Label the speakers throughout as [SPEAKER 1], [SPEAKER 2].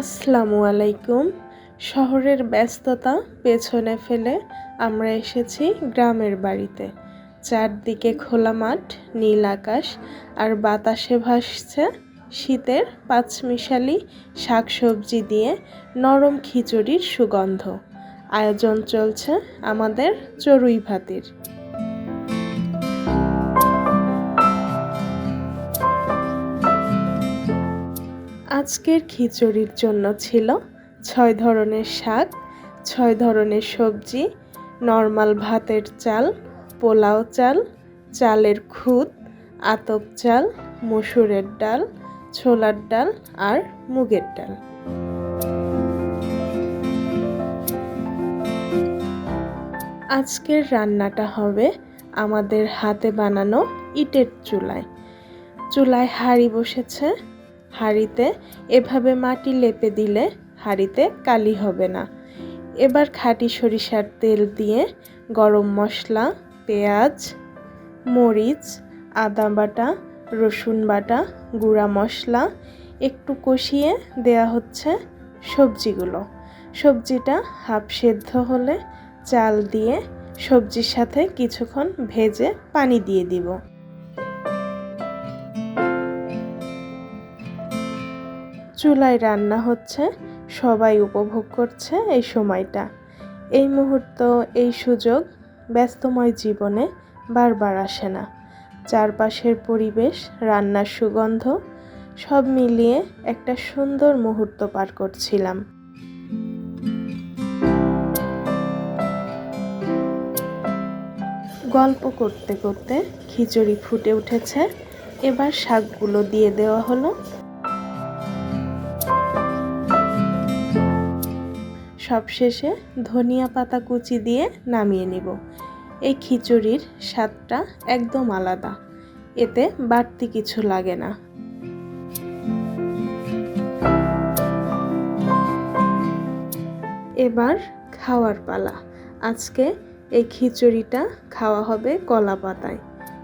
[SPEAKER 1] আসসালামু আলাইকুম। শহরের ব্যস্ততা পেছনে ফেলে আমরা এসেছি গ্রামের বাড়িতে। চারদিকে খোলা মাঠ, নীল আকাশ আর বাতাসে ভাসছে শীতের পাঁচমিশালি শাকসবজি দিয়ে নরম খিচুড়ির সুগন্ধ। আয়োজন চলছে আমাদের চড়ুই ভাতির। আজকের খিচুড়ির জন্য ছিল ছয় ধরনের শাক, ছয় ধরনের সবজি, নর্মাল ভাতের চাল, পোলাও চাল, চালের খুদ, আতপ চাল, মসুরের ডাল, ছোলার ডাল আর মুগের ডাল। আজকের রান্নাটা হবে আমাদের হাতে বানানো ইটের চুলায়। চুলায় হাঁড়ি বসেছে হাঁড়িতে, এভাবে মাটি লেপে দিলে হাঁড়িতে কালি হবে না। এবার খাঁটি সরিষার তেল দিয়ে গরম মশলা, পেঁয়াজ, মরিচ, আদা বাটা, রসুন বাটা, গুঁড়া মশলা একটু কষিয়ে দেয়া হচ্ছে সবজিগুলো। সবজিটা হাফ সেদ্ধ হলে চাল দিয়ে সবজির সাথে কিছুক্ষণ ভেজে পানি দিয়ে দিব। চুলায় রান্না হচ্ছে, সবাই উপভোগ করছে এই সময়টা। এই মুহূর্ত, এই সুযোগ ব্যস্তময় জীবনে বারবার আসে না। চারপাশের পরিবেশ, রান্নার সুগন্ধ, সব মিলিয়ে একটা সুন্দর মুহূর্ত পার করছিলাম। গল্প করতে করতে খিচুড়ি ফুটে উঠেছে। এবার শাকগুলো দিয়ে দেওয়া হলো। সবশেষে ধনিয়া পাতা কুচি দিয়ে নামিয়ে নিব। এই খিচুড়ির স্বাদটা একদম আলাদা। এতে বাড়তি কিছু লাগে না। এবার খাওয়ার পালা। আজকে এই খিচুড়িটা খাওয়া হবে কলা পাতায়।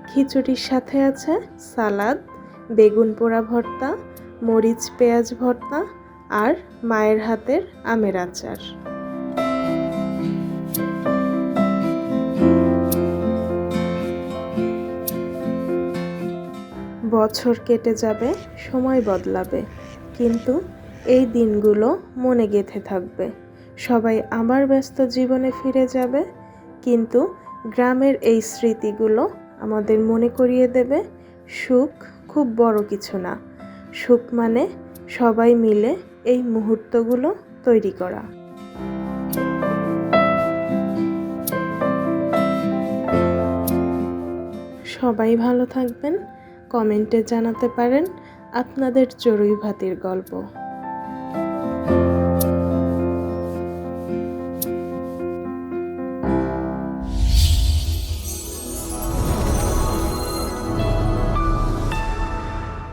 [SPEAKER 1] খিচুড়ির সাথে আছে সালাদ, বেগুন পোড়া ভর্তা, মরিচ, পেঁয়াজ ভর্তা আর মায়ের হাতের আমের আচার। বছর কেটে যাবে, সময় বদলাবে, কিন্তু এই দিনগুলো মনে গেঁথে থাকবে। সবাই আবার ব্যস্ত জীবনে ফিরে যাবে, কিন্তু গ্রামের এই স্মৃতিগুলো আমাদের মনে করিয়ে দেবে, সুখ খুব বড় কিছু না। সুখ মানে সবাই মিলে এই মুহূর্তগুলো তৈরি করা। সবাই ভালো থাকবেন কমেন্টে জানাতে পারেন আপনাদের চড়ুই ভাতির গল্প।